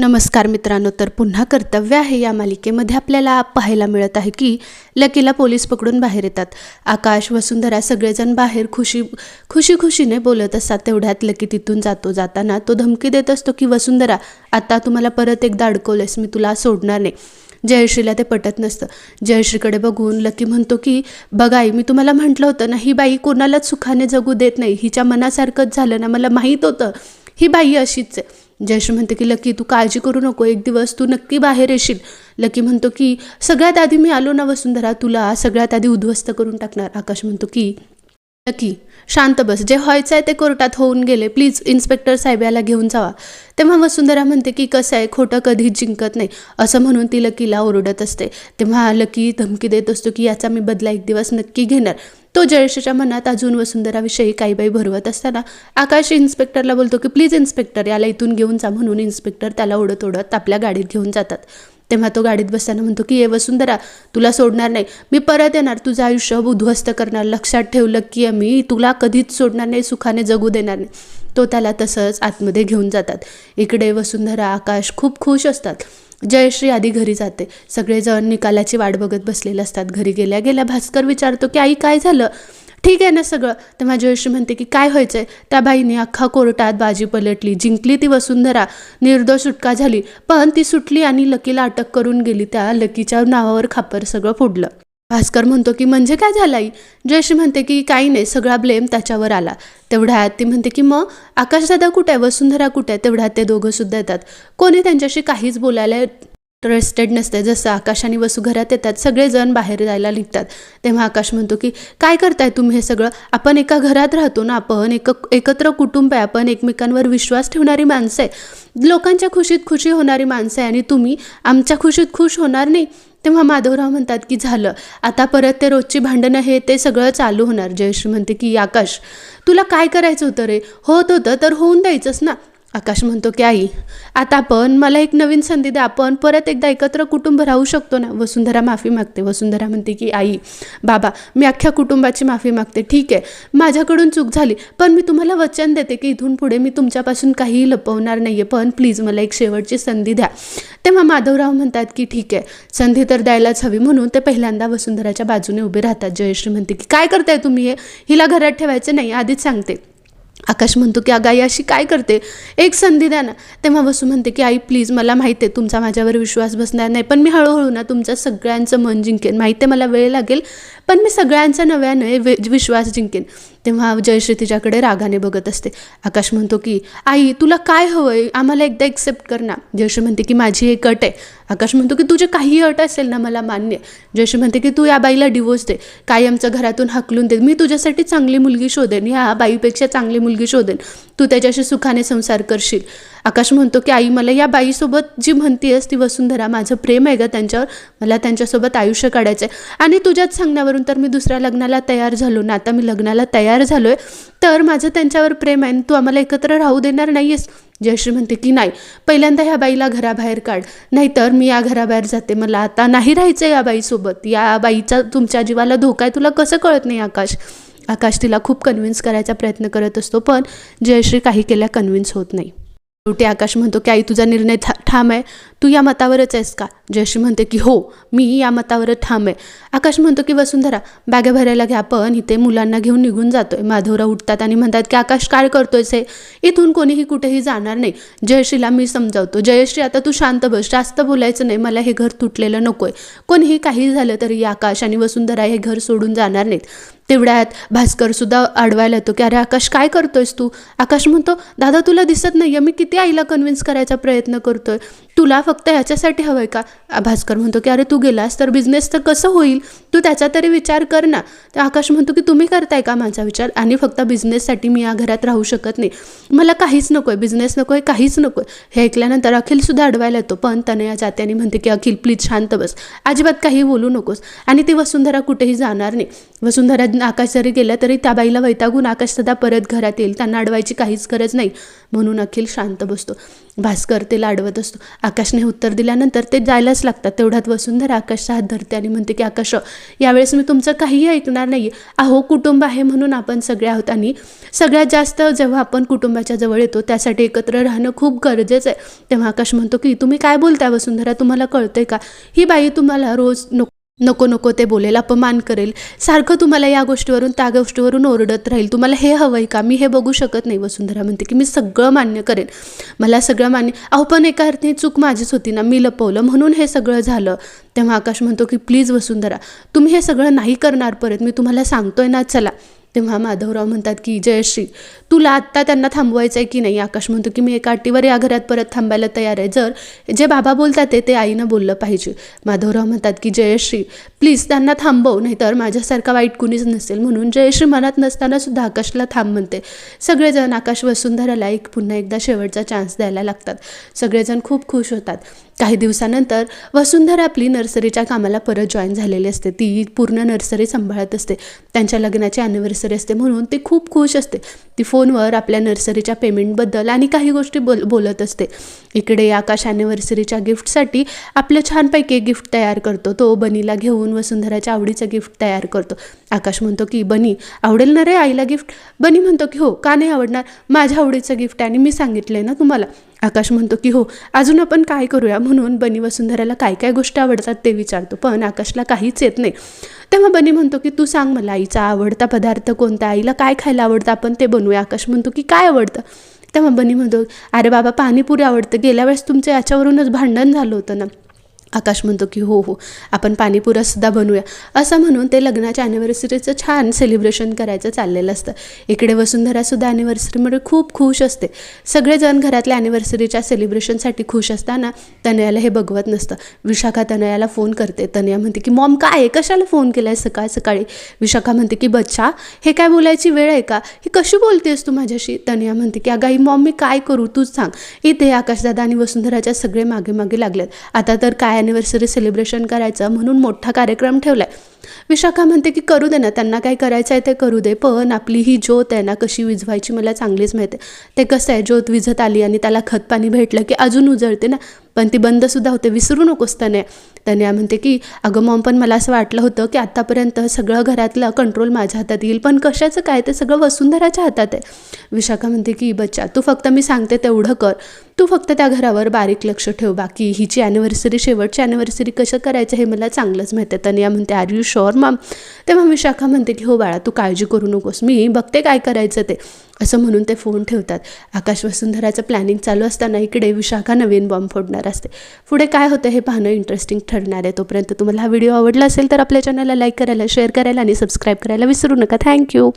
नमस्कार मित्रांनो तर पुन्हा कर्तव्य आहे या मालिकेमध्ये आपल्याला पाहायला मिळत आहे की लकीला पोलीस पकडून बाहेर येतात. आकाश वसुंधरा सगळेजण बाहेर खुशी खुशी खुशीने बोलत असतात. तेवढ्यात लकी तिथून जातो. जाताना तो धमकी देत असतो की वसुंधरा आता तुम्हाला परत एकदा अडकवलंस मी तुला सोडणार नाही. जयश्रीला ते पटत नसतं. जयश्रीकडे बघून लकी म्हणतो की बघाई मी तुम्हाला म्हटलं होतं ना ही बाई कोणालाच सुखाने जगू देत नाही. हिच्या मनासारखंच झालं ना मला माहीत होतं. ही बाई अशीच आहे. जयश्री म्हणते की लकी तू काळजी करू नको एक दिवस तू नक्की बाहेर येशील. लकी म्हणतो की सगळ्यात आधी मी आलो ना वसुंधरा तुला सगळ्यात आधी उद्ध्वस्त करून टाकणार. आकाश म्हणतो की लकी शांत बस जे व्हायचं आहे ते कोर्टात होऊन गेले. प्लीज इन्स्पेक्टर साहेब याला घेऊन जावा. तेव्हा वसुंधरा म्हणते की कसं आहे खोटं कधीच जिंकत नाही. असं म्हणून ती लकीला ओरडत असते. तेव्हा लकी धमकी देत असतो की याचा मी बदला एक दिवस नक्की घेणार. तो जयेशच्या मनात अजून वसुंधराविषयी काही बाई भरवत असताना आकाश इन्स्पेक्टरला बोलतो की प्लीज इन्स्पेक्टर याला इथून घेऊन जा म्हणून इन्स्पेक्टर त्याला ओढत ओढत आपल्या गाडीत घेऊन जातात. तेव्हा तो गाडीत बसताना म्हणतो की ये वसुंधरा तुला सोडणार नाही. मी परत येणार. तुझं आयुष्य उद्ध्वस्त करणार. लक्षात ठेवलं की मी तुला कधीच सोडणार नाही सुखाने जगू देणार नाही. तो त्याला तसंच आतमध्ये घेऊन जातात. इकडे वसुंधरा आकाश खूप खुश असतात. जयश्री आधी घरी जाते. सगळेजण निकालाची वाट बघत बसलेले असतात. घरी गेल्या गेल्या भास्कर विचारतो की आई काय झालं? ठीक आहे ना सगळं. तेव्हा जयश्री म्हणते की काय व्हायचंय? त्या बाईने अख्खा कोर्टात बाजी पलटली. जिंकली ती वसुंधरा. निर्दोष सुटका झाली. पण ती सुटली आणि लकीला अटक करून गेली. त्या लकीच्या नावावर खापर सगळं फोडलं. भास्कर म्हणतो की म्हणजे काय झालं आई? जयश्री म्हणते की काही नाही सगळा ब्लेम त्याच्यावर आला. तेवढ्यात ती म्हणते की मग आकाशदादा कुठे आहे वसुंधरा कुठे आहे? तेवढ्यात ते दोघं सुद्धा येतात. कोणी त्यांच्याशी काहीच बोलायला इंटरेस्टेड नसते. जसं आकाश आणि वसू घरात येतात सगळेजण बाहेर जायला निघतात. तेव्हा आकाश म्हणतो की काय करताय तुम्ही हे सगळं? आपण एका घरात राहतो ना आपण एक एकत्र कुटुंब आहे आपण एकमेकांवर विश्वास ठेवणारी माणसं आहे. लोकांच्या खुशीत खुशी होणारी माणसं आहे आणि तुम्ही आमच्या खुशीत खुश होणार नाही. तेव्हा माधवराव म्हणतात की झालं. आता परत ते रोजची भांडणं हे ते सगळं चालू होणार. जयश्री म्हणते की आकाश तुला काय करायचं होतं रे? होत होतं तर होऊन द्यायचंच ना. आकाश म्हणतो की आई आता आपण मला एक नवीन संधी द्या. आपण परत एकदा एकत्र कुटुंब राहू शकतो ना? वसुंधरा माफी मागते. वसुंधरा म्हणते की आई बाबा मी अख्ख्या कुटुंबाची माफी मागते. ठीक आहे माझ्याकडून चूक झाली पण मी तुम्हाला वचन देते की इथून पुढे मी तुमच्यापासून काहीही लपवणार नाही आहे पण प्लीज मला एक शेवटची संधी द्या. तेव्हा माधवराव म्हणतात की ठीक आहे संधी तर द्यायलाच हवी. म्हणून ते पहिल्यांदा वसुंधराच्या बाजूने उभे राहतात. जयश्री म्हणते की काय करताय तुम्ही हे? हिला घरात ठेवायचं नाही आधीच सांगते. आकाश म्हणतो की अगं आई अशी काय करते? एक संधी द्या ना. तेव्हा वसू म्हणते की आई प्लीज मला माहिती आहे तुमचा माझ्यावर विश्वास बसणार नाही पण मी हळूहळू ना तुमचं सगळ्यांचं मन जिंकेन. माहिती आहे मला वेळ लागेल पण मी सगळ्यांचा नव्याने वे विश्वास जिंकेन. तेव्हा जयश्री तिच्याकडे रागाने बघत असते. आकाश म्हणतो की आई तुला काय हवं आहे आम्हाला एकदा एक्सेप्ट कर ना. जयश्री म्हणते की माझी एक अट आहे. आकाश म्हणतो की तुझे काही अट असेल ना मला मान्य. जयश्री म्हणते की तू या बाईला डिवोर्स दे. काय आमच्या घरातून हाकलून दे. मी तुझ्यासाठी चांगली मुलगी शोधेन. या बाईपेक्षा चांगली मुलगी शोधेन. तू त्याच्याशी सुखाने संसार करशील. आकाश म्हणतो की आई मला या बाईसोबत जी म्हणतीयस ती वसुंधरा माझं प्रेम आहे ग त्यांच्यावर. मला त्यांच्यासोबत आयुष्य काढायचं आहे आणि तुझ्याच सांगण्यावरून तर मी दुसऱ्या लग्नाला तयार झालो. ना आता मी लग्नाला तयार झालो आहे तर माझं त्यांच्यावर प्रेम आहे आणि तू आम्हाला एकत्र राहू देणार नाही आहेस जयश्री म्हणते की नाही पहिल्यांदा ह्या बाईला घराबाहेर काढ. नाहीतर मी या घराबाहेर जाते. मला आता नाही राहायचं या बाईसोबत. या बाईचा तुमच्या जीवाला धोका आहे. तुला कसं कळत नाही आकाश? आकाश तिला खूप कन्व्हिन्स करायचा प्रयत्न करत असतो पण जयश्री काही केल्या कन्व्हिन्स होत नाही. शेवटी आकाश म्हणतो की आई तुझा निर्णय ठाम आहे. तू या मतावरच आहेस का? जयश्री म्हणते की हो मी या मतावरच ठाम आहे. आकाश म्हणतो की वसुंधरा बॅगा भरायला घ्या पण इथे मुलांना घेऊन निघून जातोय. माधवराव उठतात आणि म्हणतात की आकाश काय करतोयस हे? इथून कोणीही कुठेही जाणार नाही. जयश्रीला मी समजावतो. जयश्री आता तू शांत बस. जास्त बोलायचं नाही. मला हे घर तुटलेलं नकोय. कोणीही काही झालं तरी आकाश आणि वसुंधरा हे घर सोडून जाणार नाहीत. तेवढ्यात भास्कर सुद्धा अडवायला येतो की अरे आकाश काय करतोयस तू? आकाश म्हणतो दादा तुला दिसत नाही आहे मी किती आईला कन्व्हिन्स करायचा प्रयत्न करतोय. तुला फक्त ह्याच्यासाठी हवं आहे का? भास्कर म्हणतो की अरे तू गेलास तर बिझनेस तर कसं होईल? तू त्याचा तरी विचार कर ना. तर आकाश म्हणतो की तुम्ही करताय का माझा विचार? आणि फक्त बिझनेससाठी मी या घरात राहू शकत नाही. मला काहीच नको आहे बिझनेस नको आहे काहीच नको आहे हे ऐकल्यानंतर अखिलसुद्धा अडवायला येतो पण तनया जात्याने म्हणते की अखिल प्लीज शांत बस. अजिबात काही बोलू नकोस. आणि ती वसुंधरा कुठेही जाणार नाही. वसुंधरा आकाश जरी गेल्या तरी त्या बाईला वैतागून आकाश सदा परत घरात येईल. त्यांना अडवायची काहीच गरज नाही. म्हणून अखिल शांत बसतो. भास्कर त्याला अडवत असतो. आकाशने उत्तर दिल्यानंतर ते जायलाच लागतात. तेवढ्यात वसुंधरा आकाशचा हात धरते आणि म्हणते की आकाश यावेळेस मी तुमचं काहीही ऐकणार नाही अहो कुटुंब आहे म्हणून आपण सगळे आहोत आणि सगळ्यात जास्त जेव्हा आपण कुटुंबाच्या जवळ येतो त्यासाठी एकत्र राहणं खूप गरजेचं आहे. तेव्हा आकाश म्हणतो की तुम्ही काय बोलताय वसुंधरा? तुम्हाला कळतंय का? ही बाई तुम्हाला रोज नको नको नको ते बोलेल अपमान करेल. सारखं तुम्हाला या गोष्टीवरून त्या गोष्टीवरून ओरडत राहील. तुम्हाला हे हवं आहे का? मी हे बघू शकत नाही वसुंधरा म्हणते की मी सगळं मान्य करेन. मला सगळं मान्य अहो पण एका अर्थी चूक माझीच होती ना. मी लपवलं. म्हणून हे सगळं झालं. तेव्हा आकाश म्हणतो की प्लीज वसुंधरा तुम्ही हे सगळं नाही करणार परत. मी तुम्हाला सांगतोय ना चला. तेव्हा माधवराव म्हणतात की जयश्री तुला आत्ता त्यांना थांबवायचं आहे की नाही? आकाश म्हणतो की मी एका अटीवर या घरात परत थांबायला तयार आहे. जर जे बाबा बोलतात ते ते आईनं बोललं पाहिजे. माधवराव म्हणतात की जयश्री प्लीज त्यांना थांबव नाहीतर माझ्यासारखा वाईट कुणीच नसेल. म्हणून जयश्री मनात नसताना सुद्धा आकाशला थांब म्हणते. सगळेजण आकाश वसुंधराला एक पुन्हा एकदा शेवटचा चान्स द्यायला लागतात. सगळेजण खूप खुश होतात. काही दिवसानंतर वसुंधरा आपली नर्सरीच्या कामाला परत जॉईन झालेली असते. ती पूर्ण नर्सरी सांभाळत असते. त्यांच्या लग्नाची ॲनिव्हर्सरी असते म्हणून ती खूप खुश असते. ती फोनवर आपल्या नर्सरीच्या पेमेंटबद्दल आणि काही गोष्टी बोल बोलत असते. इकडे आकाश ॲनिव्हर्सरीच्या गिफ्टसाठी आपलं छानपैकी गिफ्ट तयार करतो. तो बनीला घेऊन वसुंधराच्या आवडीचं गिफ्ट तयार करतो. आकाश म्हणतो की बनी आवडेल ना रे आईला गिफ्ट बनी म्हणतो की हो का नाही आवडणार? माझ्या आवडीचं गिफ्ट आणि मी सांगितलं आहे ना तुम्हाला. आकाश म्हणतो की हो अजून आपण काय करूया? म्हणून बनी वसुंधराला काय काय गोष्टी आवडतात ते विचारतो पण आकाशला काहीच येत नाही. तेव्हा बनी म्हणतो की तू सांग मला आईचा आवडता पदार्थ कोणता? आईला काय खायला आवडतं? आपण ते बनवूया. आकाश म्हणतो की काय आवडतं? तेव्हा बनी म्हणतो अरे बाबा पाणीपुरी आवडतं. गेल्या वेळेस तुमचं याच्यावरूनच भांडण झालं होतं ना. आकाश म्हणतो की हो हो आपण पाणीपुरासुद्धा बनवूया. असं म्हणून ते लग्नाच्या ॲनिव्हर्सरीचं छान सेलिब्रेशन करायचं चाललेलं असतं. इकडे वसुंधरासुद्धा ॲनिव्हर्सरीमुळे खूप खुश असते. सगळेजण घरातल्या ॲनिव्हर्सरीच्या सेलिब्रेशनसाठी खुश असताना तनयाला हे बघवत नसतं. विशाखा तनयाला फोन करते. तनया म्हणते की मॉम काय आहे? कशाला फोन केला आहे सकाळ सकाळी? विशाखा म्हणते की बच्चा हे काय बोलायची वेळ आहे का? ही कशी बोलतेस तू माझ्याशी? तनया म्हणते की अगाई मॉम मी काय करू? तूच सांग. इथे आकाशदादा आणि वसुंधराच्या सगळे मागे मागे लागलेत. आता तर काय ॲनिव्हर्सरी सेलिब्रेशन करायचं म्हणून मोठा कार्यक्रम ठेवला आहे विशाखा म्हणते की करू दे ना त्यांना काय करायचं आहे ते करू दे पण आपली ही ज्योत आहे ना कशी विझवायची मला चांगलीच माहिती ते कसं आहे ज्योत विझत आली आणि त्याला खतपाणी भेटलं की अजून उजळते ना पण ती बंदसुद्धा होते विसरू नकोस त्याने. त्याने म्हणते की अगं मॉम पण मला असं वाटलं होतं की आत्तापर्यंत सगळं घरातलं कंट्रोल माझ्या हातात येईल पण कशाचं काय ते सगळं वसुंधराच्या हातात आहे. विशाखा म्हणते की बच्चा तू फक्त मी सांगते तेवढं कर. तू फक्त त्या घरावर बारीक लक्ष ठेव. बाकी हिची ॲनिव्हर्सरी शेवटची ॲनिव्हर्सरी कसं करायचं हे मला चांगलंच माहिती आहे. तनिया म्हणते आर यू शुअर मॅम तेव्हा विशाखा म्हणते की हो बाळा तू काळजी करू नकोस. मी बघते काय करायचं ते. असं म्हणून ते फोन ठेवतात. आकाश वसुंधराचं प्लॅनिंग चालू असताना इकडे विशाखा नवीन बॉम्ब फोडणार असते. पुढे काय होतं हे पाहणं इंटरेस्टिंग ठरणार आहे तोपर्यंत. तुम्हाला हा व्हिडिओ आवडला असेल तर आपल्या चॅनलला लाईक करायला शेअर करायला आणि सबस्क्राईब करायला विसरू नका. थँक्यू